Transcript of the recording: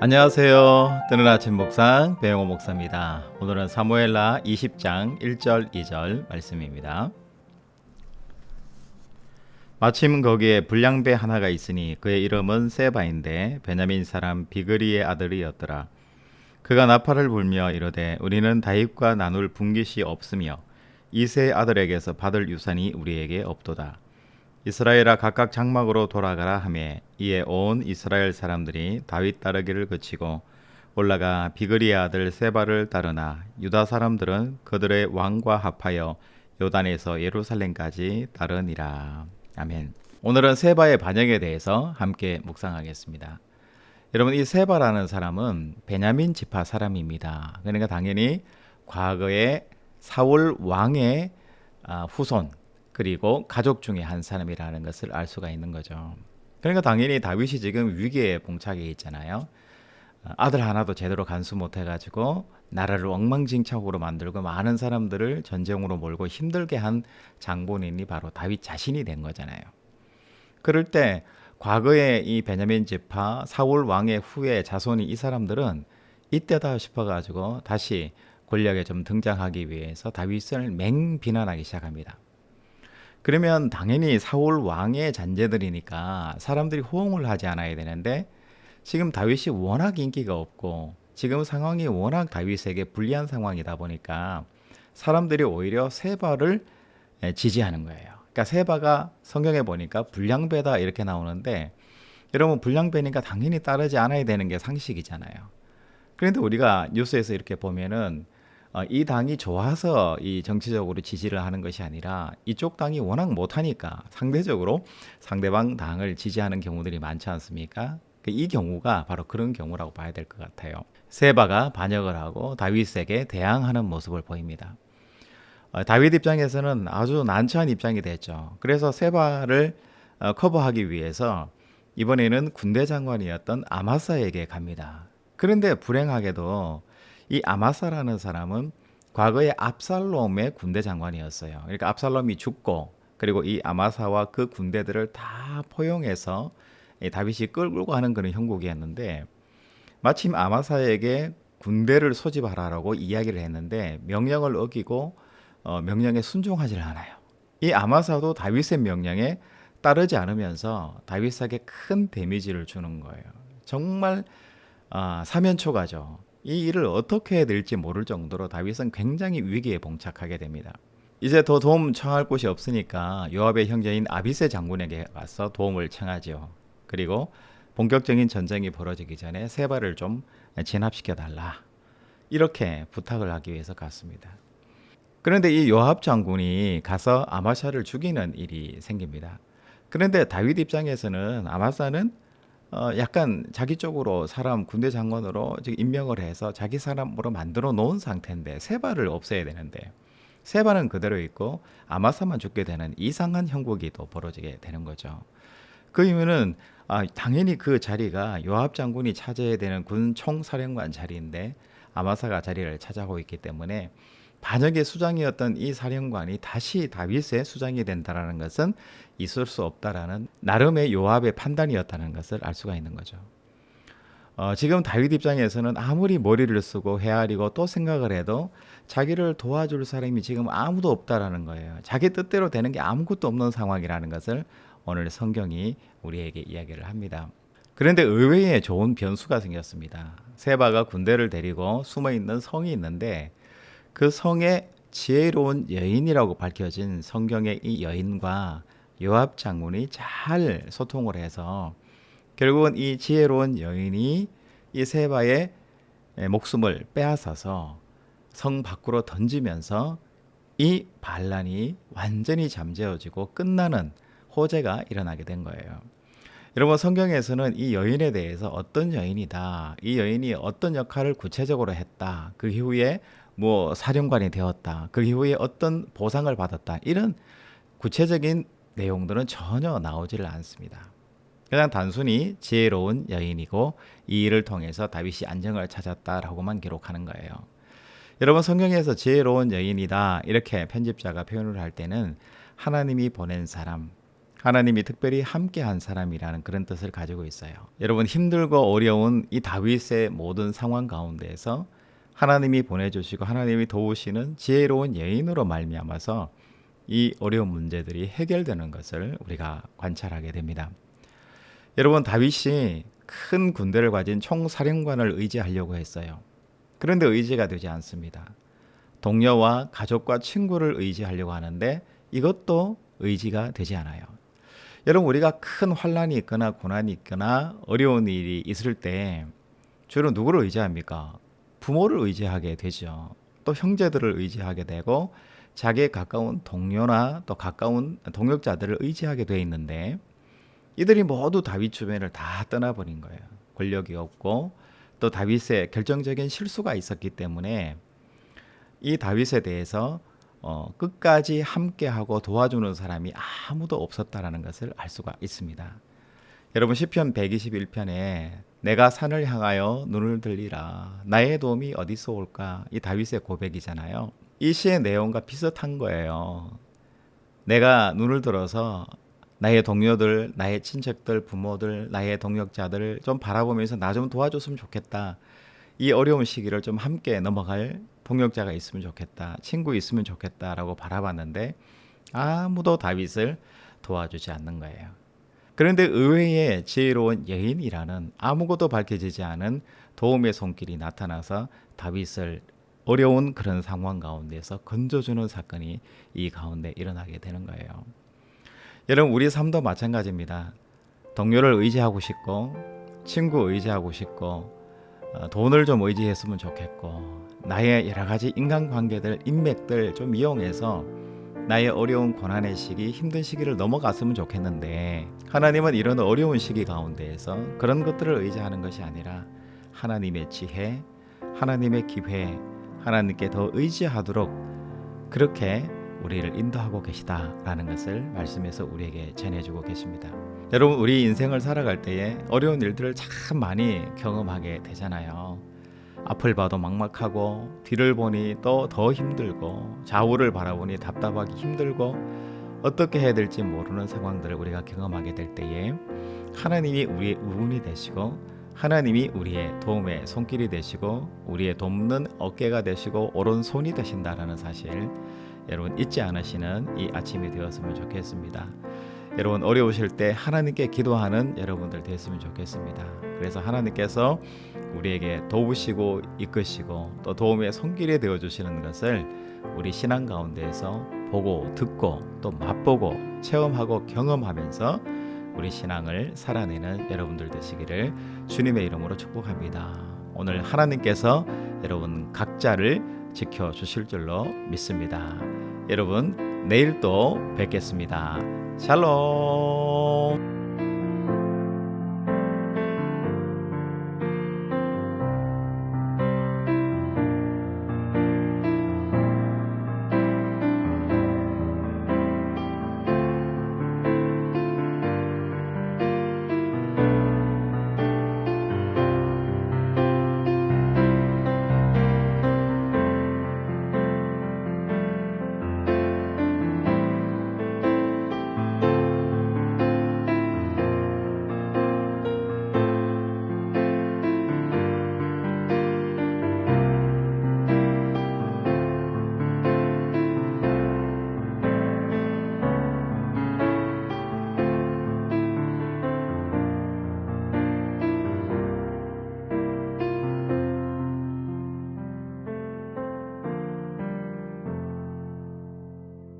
안녕하세요. 뜨는 아침 목상 배영호 목사입니다. 오늘은 사무엘라 20장 1절 2절 말씀입니다. 마침 거기에 불량배 하나가 있으니 그의 이름은 세바인데 베냐민 사람 비그리의 아들이었더라. 그가 나팔을 불며 이르되 우리는 다윗과 나눌 분깃이 없으며 이세 아들에게서 받을 유산이 우리에게 없도다. 이스라엘아 각각 장막으로 돌아가라 하매 이에 온 이스라엘 사람들이 다윗 따르기를 그치고 올라가 비그리의 아들 세바를 따르나 유다 사람들은 그들의 왕과 합하여 요단에서 예루살렘까지 따르니라. 아멘. 오늘은 세바의 반역에 대해서 함께 묵상하겠습니다. 여러분 이 세바라는 사람은 베냐민 지파 사람입니다. 그러니까 당연히 과거에 사울 왕의 아, 후손 그리고 가족 중에 한 사람이라는 것을 알 수가 있는 거죠. 그러니까 당연히 다윗이 지금 위기에 봉착해 있잖아요. 어, 아들 하나도 제대로 간수 못해 가지고 나라를 엉망진창으로 만들고 많은 사람들을 전쟁으로 몰고 힘들게 한 장본인이 바로 다윗 자신이 된 거잖아요. 그럴 때 과거에 이 베냐민 지파 사울 왕의 후에 자손이 이 사람들은 이때다 싶어 가지고 다시 권력에 좀 등장하기 위해서 다윗을 맹 비난하기 시작합니다. 그러면 당연히 사울 왕의 잔재들이니까 사람들이 호응을 하지 않아야 되는데 지금 다윗이 워낙 인기가 없고 지금 상황이 워낙 다윗에게 불리한 상황이다 보니까 사람들이 오히려 세바를 지지하는 거예요. 그러니까 세바가 성경에 보니까 불량배다 이렇게 나오는데 여러분 불량배니까 당연히 따르지 않아야 되는 게 상식이잖아요. 그런데 우리가 뉴스에서 이렇게 보면은 어, 이 당이 좋아서 이 정치적으로 지지를 하는 것이 아니라 이쪽 당이 워낙 못하니까 상대적으로 상대방 당을 지지하는 경우들이 많지 않습니까? 그이 경우가 바로 그런 경우라고 봐야 될 것 같아요. 세바가 반역을 하고 다윗에게 대항하는 모습을 보입니다. 어, 다윗 입장에서는 아주 난처한 입장이 됐죠. 그래서 세바를 어, 커버하기 위해서 이번에는 군대 장관이었던 아마사에게 갑니다. 그런데 불행하게도 이 아마사라는 사람은 과거에 압살롬의 군대 장관이었어요. 그러니까 압살롬이 죽고 그리고 이 아마사와 그 군대들을 다 포용해서 다윗이 끌고 가는 그런 형국이었는데 마침 아마사에게 군대를 소집하라라고 이야기를 했는데 명령을 어기고 어, 명령에 순종하지 않아요. 이 아마사도 다윗의 명령에 따르지 않으면서 다윗에게 큰 데미지를 주는 거예요. 정말 아, 사면초가죠. 이 일을 어떻게 해야 될지 모를 정도로 다윗은 굉장히 위기에 봉착하게 됩니다. 이제 더 도움 청할 곳이 없으니까 요압의 형제인 아비세 장군에게 가서 도움을 청하죠. 그리고 본격적인 전쟁이 벌어지기 전에 세바를 좀 진압시켜 달라. 이렇게 부탁을 하기 위해서 갔습니다. 그런데 이 요압 장군이 가서 아마샤를 죽이는 일이 생깁니다. 그런데 다윗 입장에서는 아마사는 어 약간 자기 쪽으로 사람 군대 장관으로 지금 임명을 해서 자기 사람으로 만들어 놓은 상태인데 세바를 없애야 되는데 세바는 그대로 있고 아마사만 죽게 되는 이상한 형국이 또 벌어지게 되는 거죠. 그 이유는 아, 당연히 그 자리가 요압 장군이 차지해야 되는 군 총사령관 자리인데 아마사가 자리를 차지하고 있기 때문에 반역의 수장이었던 이 사령관이 다시 다윗의 수장이 된다라는 것은 있을 수 없다라는 나름의 요압의 판단이었다는 것을 알 수가 있는 거죠. 어, 지금 다윗 입장에서는 아무리 머리를 쓰고 헤아리고 또 생각을 해도 자기를 도와줄 사람이 지금 아무도 없다라는 거예요. 자기 뜻대로 되는 게 아무것도 없는 상황이라는 것을 오늘 성경이 우리에게 이야기를 합니다. 그런데 의외의 좋은 변수가 생겼습니다. 세바가 군대를 데리고 숨어 있는 성이 있는데 그 성의 지혜로운 여인이라고 밝혀진 성경의 이 여인과 요압 장군이 잘 소통을 해서 결국은 이 지혜로운 여인이 이 세바의 목숨을 빼앗아서 성 밖으로 던지면서 이 반란이 완전히 잠재워지고 끝나는 호재가 일어나게 된 거예요. 여러분 성경에서는 이 여인에 대해서 어떤 여인이다, 이 여인이 어떤 역할을 구체적으로 했다, 그 이후에 뭐 사령관이 되었다. 그 이후에 어떤 보상을 받았다. 이런 구체적인 내용들은 전혀 나오지를 않습니다. 그냥 단순히 지혜로운 여인이고 이 일을 통해서 다윗이 안정을 찾았다라고만 기록하는 거예요. 여러분 성경에서 지혜로운 여인이다 이렇게 편집자가 표현을 할 때는 하나님이 보낸 사람, 하나님이 특별히 함께한 사람이라는 그런 뜻을 가지고 있어요. 여러분 힘들고 어려운 이 다윗의 모든 상황 가운데에서 하나님이 보내주시고 하나님이 도우시는 지혜로운 여인으로 말미암아서 이 어려운 문제들이 해결되는 것을 우리가 관찰하게 됩니다. 여러분 다윗이 큰 군대를 가진 총사령관을 의지하려고 했어요. 그런데 의지가 되지 않습니다. 동료와 가족과 친구를 의지하려고 하는데 이것도 의지가 되지 않아요. 여러분 우리가 큰 환란이 있거나 고난이 있거나 어려운 일이 있을 때 주로 누구를 의지합니까? 부모를 의지하게 되죠. 또 형제들을 의지하게 되고 자기에 가까운 동료나 또 가까운 동역자들을 의지하게 돼 있는데 이들이 모두 다윗 주변을 다 떠나버린 거예요. 권력이 없고 또 다윗의 결정적인 실수가 있었기 때문에 이 다윗에 대해서 어, 끝까지 함께하고 도와주는 사람이 아무도 없었다라는 것을 알 수가 있습니다. 여러분 시편 121편에 내가 산을 향하여 눈을 들리라 나의 도움이 어디서 올까 이 다윗의 고백이잖아요. 이 시의 내용과 비슷한 거예요. 내가 눈을 들어서 나의 동료들, 나의 친척들, 부모들, 나의 동역자들을 좀 바라보면서 나 좀 도와줬으면 좋겠다. 이 어려운 시기를 좀 함께 넘어갈 동역자가 있으면 좋겠다. 친구 있으면 좋겠다라고 바라봤는데 아무도 다윗을 도와주지 않는 거예요. 그런데 의외의 지혜로운 여인이라는 아무것도 밝혀지지 않은 도움의 손길이 나타나서 다윗을 어려운 그런 상황 가운데서 건져주는 사건이 이 가운데 일어나게 되는 거예요. 여러분 우리 삶도 마찬가지입니다. 동료를 의지하고 싶고 친구 의지하고 싶고 어, 돈을 좀 의지했으면 좋겠고 나의 여러 가지 인간관계들 인맥들 좀 이용해서 나의 어려운 고난의 시기 힘든 시기를 넘어갔으면 좋겠는데 하나님은 이런 어려운 시기 가운데에서 그런 것들을 의지하는 것이 아니라 하나님의 지혜 하나님의 기회 하나님께 더 의지하도록 그렇게 우리를 인도하고 계시다라는 것을 말씀해서 우리에게 전해주고 계십니다. 여러분 우리 인생을 살아갈 때에 어려운 일들을 참 많이 경험하게 되잖아요. 앞을 봐도 막막하고 뒤를 보니 또 더 힘들고 좌우를 바라보니 답답하기 힘들고 어떻게 해야 될지 모르는 상황들을 우리가 경험하게 될 때에 하나님이 우리의 우운이 되시고 하나님이 우리의 도움의 손길이 되시고 우리의 돕는 어깨가 되시고 오른손이 되신다라는 사실 여러분 잊지 않으시는 이 아침이 되었으면 좋겠습니다. 여러분 어려우실 때 하나님께 기도하는 여러분들 됐으면 좋겠습니다. 그래서 하나님께서 우리에게 도우시고 이끄시고 또 도움의 손길이 되어 주시는 것을 우리 신앙 가운데에서 보고 듣고 또 맛보고 체험하고 경험하면서 우리 신앙을 살아내는 여러분들 되시기를 주님의 이름으로 축복합니다. 오늘 하나님께서 여러분 각자를 지켜 주실 줄로 믿습니다. 여러분 내일 또 뵙겠습니다. 샬롬.